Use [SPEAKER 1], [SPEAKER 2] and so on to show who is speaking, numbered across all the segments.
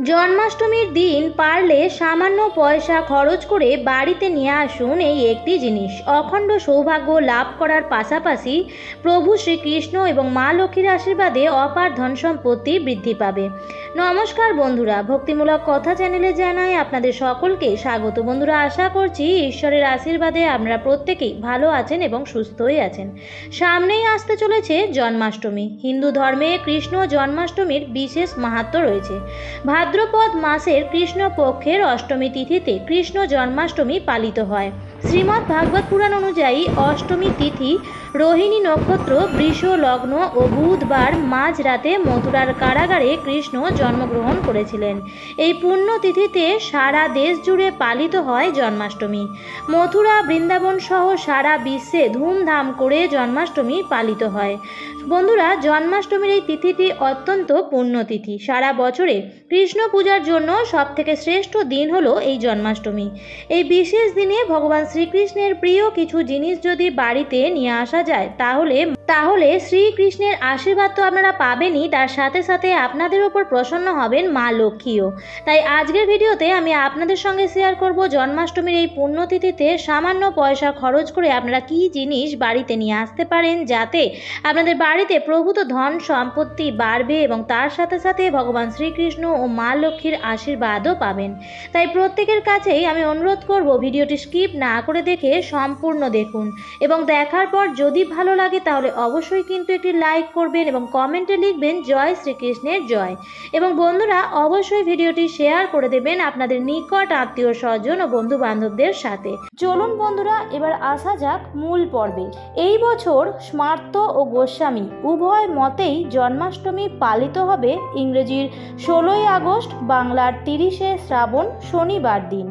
[SPEAKER 1] জন্মাষ্টমীর দিন পারলে সামান্য পয়সা খরচ করে বাড়িতে নিয়ে আসুন এই একটি জিনিস। অখণ্ড সৌভাগ্য লাভ করার পাশাপাশি প্রভু শ্রীকৃষ্ণ এবং মা লক্ষ্মীর আশীর্বাদে অপার ধন সম্পত্তি বৃদ্ধি পাবে। নমস্কার বন্ধুরা, ভক্তিমূলক কথা চ্যানেলে জানাই আপনাদের সকলকে স্বাগত। বন্ধুরা, আশা করছি ঈশ্বরের আশীর্বাদে আপনারা প্রত্যেকেই ভালো আছেন এবং সুস্থই আছেন। সামনেই আসতে চলেছে জন্মাষ্টমী। হিন্দু ধর্মে কৃষ্ণ জন্মাষ্টমীর বিশেষ মাহাত্ম্য রয়েছে। ভাদ্রপদ মাসের কৃষ্ণপক্ষের অষ্টমী তিথিতে কৃষ্ণ জন্মাষ্টমী পালিত হয়। শ্রীমদ্ ভাগবত পুরাণ অনুযায়ী অষ্টমী তিথি, রোহিণী নক্ষত্র, বৃষ, লগ্ন ও বুধবার মাঝরাতে মথুরার কারাগারে কৃষ্ণ জন্মগ্রহণ করেছিলেন। এই পুণ্য তিথিতে সারা দেশ জুড়ে পালিত হয় জন্মাষ্টমী। মথুরা, বৃন্দাবন সহ সারা বিশ্বে ধুমধাম করে জন্মাষ্টমী পালিত হয়। বন্ধুরা, জন্মাষ্টমীর এই তিথিটি অত্যন্ত পুণ্যতিথি সারা বছরে কৃষ্ণ পূজার জন্য সবথেকে শ্রেষ্ঠ দিন হলো এই জন্মাষ্টমী। এই বিশেষ দিনে ভগবান শ্রীকৃষ্ণের প্রিয় কিছু জিনিস যদি বাড়িতে নিয়ে আসা যায়, তাহলে তাহলে শ্রীকৃষ্ণের আশীর্বাদ তো আপনারা পাবেনই, তার সাথে সাথে আপনাদের ওপর প্রসন্ন হবেন মা লক্ষ্মীও। তাই আজকের ভিডিওতে আমি আপনাদের সঙ্গে শেয়ার করব জন্মাষ্টমীর এই পুণ্যতিথিতে সামান্য পয়সা খরচ করে আপনারা কী জিনিস বাড়িতে নিয়ে আসতে পারেন, যাতে আপনাদের বাড়িতে প্রভূত ধন সম্পত্তি বাড়বে এবং তার সাথে সাথে ভগবান শ্রীকৃষ্ণ ও মা লক্ষ্মীর আশীর্বাদও পাবেন। তাই প্রত্যেকের কাছেই আমি অনুরোধ করব ভিডিওটি স্কিপ না করে দেখে সম্পূর্ণ দেখুন। এবং দেখার পর যদি ভালো লাগে তাহলে অবশ্যই কিন্তু একটি লাইক করবেন এবং কমেন্টে লিখবেন, জয় শ্রীকৃষ্ণের জয়। এবং বন্ধুরা, অবশ্যই ভিডিওটি শেয়ার করে দেবেন আপনাদের নিকট আত্মীয় স্বজন ও বন্ধু বান্ধবদের সাথে। চলুন বন্ধুরা, এবার আসা যাক মূল পর্বে। এই বছর স্মার্ত ও গোস্বামী উভয় মতেই জন্মাষ্টমী পালিত হবে ইংরেজির ষোলোই আগস্ট, বাংলার তিরিশে শ্রাবণ শনিবার দিন।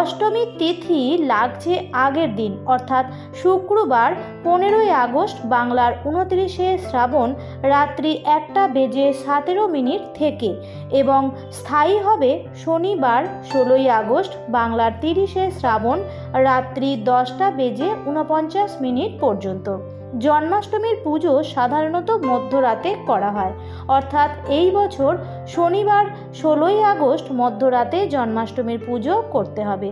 [SPEAKER 1] অষ্টমী তিথি লাগছে আগের দিন। অর্থাৎ শুক্রবার পনেরোই আগস্ট বাংলার উনত্রিশে শ্রাবণ রাত্রি একটা বেজে সতেরো মিনিট থেকে এবং স্থায়ী হবে শনিবার ষোলোই আগস্ট বাংলার তিরিশে শ্রাবণ রাত্রি দশটা বেজে উনপঞ্চাশ মিনিট পর্যন্ত। জন্মাষ্টমীর পুজো সাধারণত মধ্যরাতে করা হয়। অর্থাৎ এই বছর শনিবার ষোলোই আগস্ট মধ্যরাতে জন্মাষ্টমীর পুজো করতে হবে।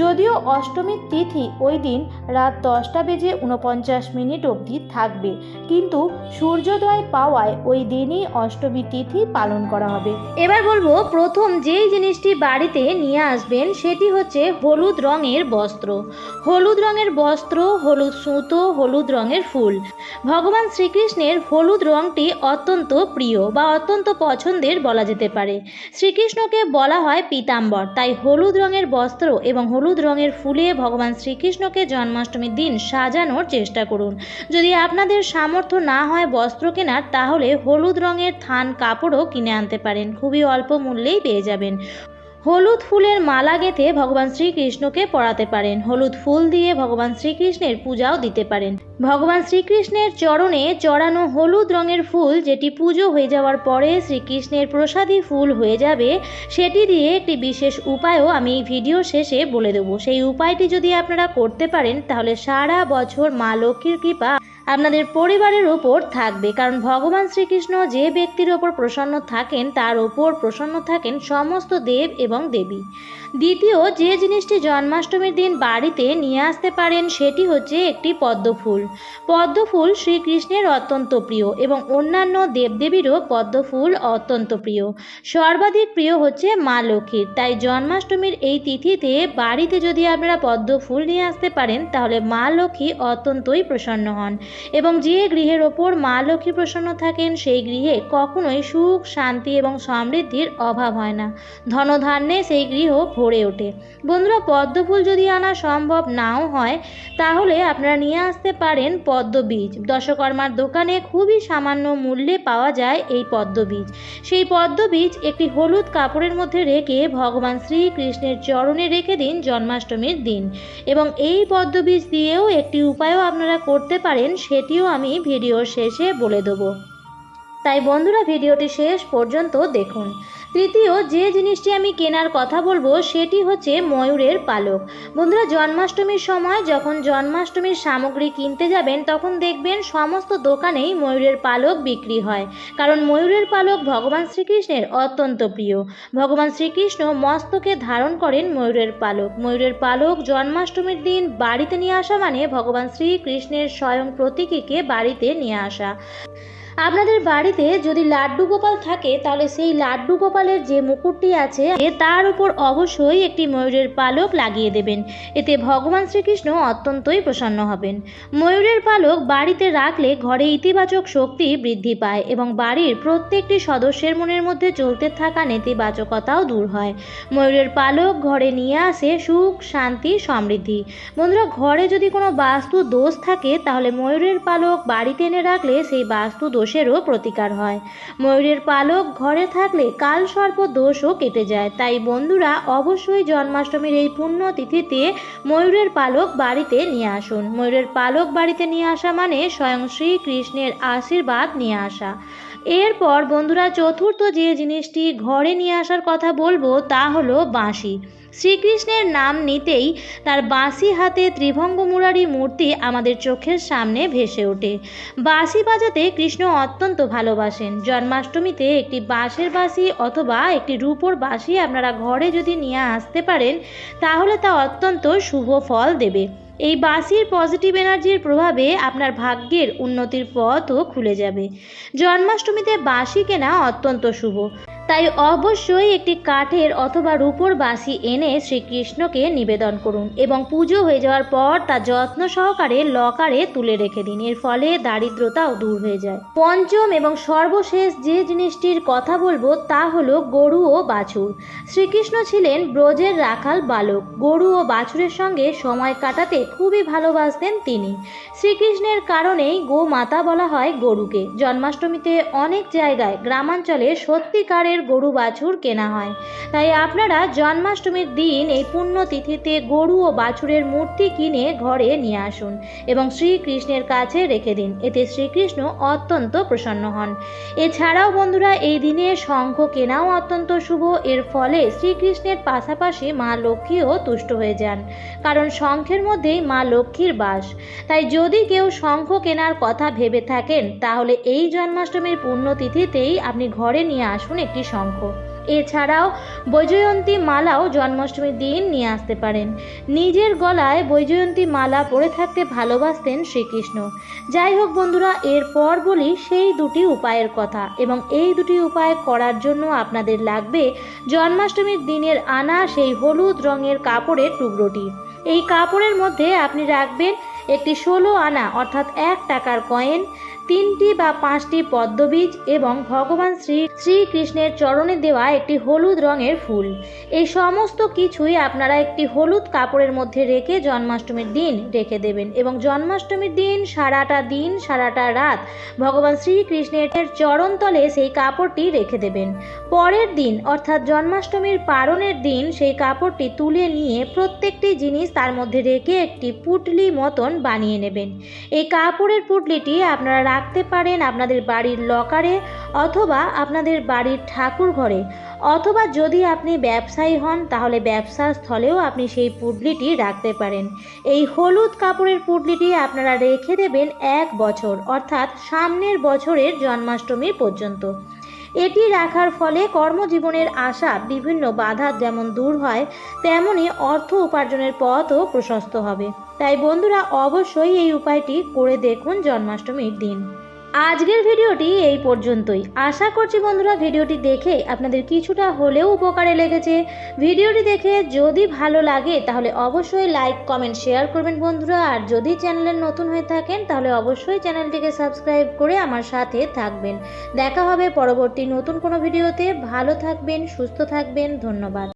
[SPEAKER 1] যদিও অষ্টমীর তিথি ওই দিন রাত দশটা বেজে উনপঞ্চাশ মিনিট অবধি থাকবে, কিন্তু সূর্যোদয় পাওয়ায় ওই দিনই অষ্টমী তিথি পালন করা হবে। এবার বলব, প্রথম যেই জিনিসটি বাড়িতে নিয়ে আসবেন সেটি হচ্ছে হলুদ রঙের বস্ত্র। হলুদ রঙের বস্ত্র, হলুদ সুতো, হলুদ রঙের ফুল। ভগবান শ্রীকৃষ্ণের হলুদ রঙটি অত্যন্ত প্রিয় বা অত্যন্ত পছন্দের বলা যেতে পারে। শ্রীকৃষ্ণকে বলা হয় পীতাম্বর। তাই হলুদ রঙের বস্ত্র এবং হলুদ রঙের ফুলে ভগবান শ্রীকৃষ্ণকে জন্মাষ্টমীর দিন সাজানোর চেষ্টা করুন। যদি আপনাদের সামর্থ্য না হয় বস্ত্র কেনার, তাহলে হলুদ রঙের থান কাপড়ও কিনে আনতে পারেন। খুবই অল্প মূল্যেই পেয়ে যাবেন। হলুদ ফুলের মালা গেঁথে ভগবান শ্রীকৃষ্ণকে পরাতে পারেন। হলুদ ফুল দিয়ে ভগবান শ্রীকৃষ্ণের পূজাও দিতে পারেন। ভগবান শ্রীকৃষ্ণের চরণে চড়ানো হলুদ রঙের ফুল যেটি পুজো হয়ে যাওয়ার পরে শ্রীকৃষ্ণের প্রসাদী ফুল হয়ে যাবে, সেটি দিয়ে একটি বিশেষ উপায়ও আমি এই ভিডিও শেষে বলে দেবো। সেই উপায়টি যদি আপনারা করতে পারেন, তাহলে সারা বছর মা লক্ষ্মীর কৃপা আপনাদের পরিবারের ওপর থাকবে, কারণ ভগবান শ্রীকৃষ্ণ যে ব্যক্তির ওপর প্রসন্ন থাকেন, তার ওপর প্রসন্ন থাকেন সমস্ত দেব এবং দেবী। দ্বিতীয়, যে জিনিসটি জন্মাষ্টমীর দিন বাড়িতে নিয়ে আসতে পারেন, সেটি হচ্ছে একটি পদ্মফুল। পদ্মফুল শ্রীকৃষ্ণের অত্যন্ত প্রিয় এবং অন্যান্য দেবদেবীরও পদ্মফুল অত্যন্ত প্রিয়। সর্বাধিক প্রিয় হচ্ছে মা লক্ষ্মীর। তাই জন্মাষ্টমীর এই তিথিতে বাড়িতে যদি আপনারা পদ্মফুল নিয়ে আসতে পারেন, তাহলে মা লক্ষ্মী অত্যন্তই প্রসন্ন হন। এবং যে গৃহের ওপর মা লক্ষ্মী প্রসন্ন থাকেন, সেই গৃহে কখনোই সুখ, শান্তি এবং সমৃদ্ধির অভাব হয় না। ধনধান্যে সেই গৃহ ভরে ওঠে। বন্ধুরা, পদ্মফুল যদি আনা সম্ভব নাও হয়, তাহলে আপনারা নিয়ে আসতে পারেন পদ্ম বীজ দশকর্মার দোকানে খুবই সামান্য মূল্যে পাওয়া যায় এই পদ্ম বীজ সেই পদ্ম বীজ একটি হলুদ কাপড়ের মধ্যে রেখে ভগবান শ্রীকৃষ্ণের চরণে রেখে দিন জন্মাষ্টমীর দিন। এবং এই পদ্ম বীজ দিয়েও একটি উপায়ও আপনারা করতে পারেন সেটিও আমি ভিডিওর শেষে বলে দেবো। তাই বন্ধুরা ভিডিওটি শেষ পর্যন্ত দেখুন। তৃতীয়, যে জিনিসটি আমি কেনার কথা বলব সেটি হচ্ছে ময়ূরের পালক। বন্ধুরা, জন্মাষ্টমীর সময় যখন জন্মাষ্টমীর সামগ্রী কিনতে যাবেন, তখন দেখবেন সমস্ত দোকানেই ময়ূরের পালক বিক্রি হয়। কারণ ময়ূরের পালক ভগবান শ্রীকৃষ্ণের অত্যন্ত প্রিয়। ভগবান শ্রীকৃষ্ণ মস্তকে ধারণ করেন ময়ূরের পালক। ময়ূরের পালক জন্মাষ্টমীর দিন বাড়িতে নিয়ে আসা মানে ভগবান শ্রীকৃষ্ণের স্বয়ং প্রতীকীকে বাড়িতে নিয়ে আসা। আপনাদের বাড়িতে যদি লাড্ডু গোপাল থাকে, তাহলে সেই লাড্ডু গোপালের যে মুকুটটি আছে তার উপর অবশ্যই একটি ময়ূরের পালক লাগিয়ে দেবেন। এতে ভগবান শ্রীকৃষ্ণ অত্যন্তই প্রসন্ন হবেন। ময়ূরের পালক বাড়িতে রাখলে ঘরে ইতিবাচক শক্তি বৃদ্ধি পায় এবং বাড়ির প্রত্যেকটি সদস্যের মনের মধ্যে চলতে থাকা নেতিবাচকতাও দূর হয়। ময়ূরের পালক ঘরে নিয়ে আসে সুখ, শান্তি, সমৃদ্ধি। বন্ধুরা, ঘরে যদি কোনো বাস্তু দোষ থাকে, তাহলে ময়ূরের পালক বাড়িতে এনে রাখলে সেই বাস্তু দোষেরও প্রতিকার হয়। ময়ূরের পালক ঘরে থাকলে কাল সর্প দোষও কেটে যায়। তাই বন্ধুরা, অবশ্যই জন্মাষ্টমীর এই পুণ্য তিথিতে ময়ূরের পালক বাড়িতে নিয়ে আসুন। ময়ূরের পালক বাড়িতে নিয়ে আসা মানে স্বয়ং শ্রীকৃষ্ণের আশীর্বাদ নিয়ে আসা। এরপর বন্ধুরা চতুর্থ যে জিনিসটি ঘরে নিয়ে আসার কথা বলব তা হলো বাঁশি। শ্রীকৃষ্ণের নাম নিতেই তার বাঁশি হাতে ত্রিভঙ্গ মুরারি মূর্তি আমাদের চোখের সামনে ভেসে ওঠে। বাঁশি বাজাতে কৃষ্ণ অত্যন্ত ভালোবাসেন। জন্মাষ্টমীতে একটি বাঁশের বাঁশি অথবা একটি রূপোর বাঁশি আপনারা ঘরে যদি নিয়ে আসতে পারেন, তাহলে তা অত্যন্ত শুভ ফল দেবে। এই বাসির পজিটিভ এনার্জির প্রভাবে আপনার ভাগ্যের উন্নতির পথও খুলে যাবে। জন্মাষ্টমীতে বাসি কেনা অত্যন্ত শুভ। তাই অবশ্যই একটি কাঠের অথবা রূপোর বাঁশি এনে শ্রীকৃষ্ণকে নিবেদন করুন এবং পুজো হয়ে যাওয়ার পর তা যত্ন সহকারে লকারে তুলে রেখে দিন। এর ফলে দারিদ্রতাও দূর হয়ে যায়। পঞ্চম এবং সর্বশেষ যে জিনিসটির কথা বলব তা হলো গরু ও বাছুর। শ্রীকৃষ্ণ ছিলেন ব্রজের রাখাল বালক। গরু ও বাছুরের সঙ্গে সময় কাটাতে খুবই ভালোবাসতেন তিনি। শ্রীকৃষ্ণের কারণেই গোমাতা বলা হয় গরুকে। জন্মাষ্টমীতে অনেক জায়গায়, গ্রামাঞ্চলে সত্যিকারের গরু বাছুর কেনা হয়। তাই আপনারা জন্মাষ্টমীর দিন এই পুণ্য তিথিতে গরু ও বাছুরের মূর্তি কিনে ঘরে নিয়ে আসুন এবং শ্রীকৃষ্ণের কাছে রেখে দিন। এতে শ্রীকৃষ্ণ অত্যন্ত প্রসন্ন হন। এছাড়াও বন্ধুরা, এই দিনে শঙ্খ কেনাও অত্যন্ত শুভ। এর ফলে শ্রীকৃষ্ণের পাশাপাশি মা লক্ষ্মীও তুষ্ট হয়ে যান, কারণ শঙ্খের মধ্যেই মা লক্ষ্মীর বাস। তাই যদি কেউ শঙ্খ কেনার কথা ভেবে থাকেন, তাহলে এই জন্মাষ্টমীর পুণ্যতিথিতেই আপনি ঘরে নিয়ে আসুন একটি শঙ্খ। এছাড়াও বৈজয়ন্তী মালাও জন্মাষ্টমীর দিন নিয়ে আসতে পারেন। নিজের গলায় বৈজয়ন্তী মালা পরে থাকতে ভালোবাসতেন শ্রীকৃষ্ণ। যাই হোক বন্ধুরা, এরপর বলি সেই দুটি উপায়ের কথা এবং এই দুটি উপায় করার জন্য আপনাদের লাগবে জন্মাষ্টমীর দিনের আনা সেই হলুদ রঙের কাপড়ের টুকরোটি। এই কাপড়ের মধ্যে আপনি রাখবেন একটি ষোলো আনা অর্থাৎ এক টাকার কয়েন তিনটি বা পাঁচটি পদ্মবীজ এবং ভগবান শ্রী শ্রীকৃষ্ণের চরণে দেওয়া একটি হলুদ রঙের ফুল। এই সমস্ত কিছুই আপনারা একটি হলুদ কাপড়ের মধ্যে রেখে জন্মাষ্টমীর দিন রেখে দেবেন এবং জন্মাষ্টমীর দিন সারাটা দিন, সারাটা রাত ভগবান শ্রীকৃষ্ণের চরণতলে সেই কাপড়টি রেখে দেবেন। পরের দিন, অর্থাৎ জন্মাষ্টমীর পারণের দিন, সেই কাপড়টি তুলে নিয়ে প্রত্যেকটি জিনিস তার মধ্যে রেখে একটি পুটলি মতন বানিয়ে নেবেন। এই কাপড়ের পুটলিটি আপনারা রাখতে পারেন আপনাদের বাড়ির লকারে অথবা আপনাদের বাড়ির ঠাকুর ঘরে অথবা যদি আপনি ব্যবসায়ী হন, তাহলে ব্যবসার স্থলেও আপনি সেই পুটলিটি রাখতে পারেন। এই হলুদ কাপড়ের পুটলিটি আপনারা রেখে দেবেন এক বছর, অর্থাৎ সামনের বছরের জন্মাষ্টমী পর্যন্ত। এটি রাখার ফলে কর্মজীবনের আশা বিভিন্ন বাধা যেমন দূর হয়, তেমনি অর্থ উপার্জনের পথও প্রশস্ত হবে। তাই বন্ধুরা অবশ্যই এই উপায়টি করে দেখুন জন্মাষ্টমীর দিন। আজকের ভিডিওটি এই পর্যন্তই। আশা করছি বন্ধুরা ভিডিওটি দেখে আপনাদের কিছুটা হলেও উপকারে লেগেছে। ভিডিওটি দেখে যদি ভালো লাগে তাহলে অবশ্যই লাইক, কমেন্ট, শেয়ার করবেন বন্ধুরা। আর যদি চ্যানেলে নতুন হয়ে থাকেন তাহলে অবশ্যই চ্যানেলটিকে সাবস্ক্রাইব করে আমার সাথে থাকবেন। দেখা হবে পরবর্তী নতুন কোনো ভিডিওতে। ভালো থাকবেন, সুস্থ থাকবেন। ধন্যবাদ।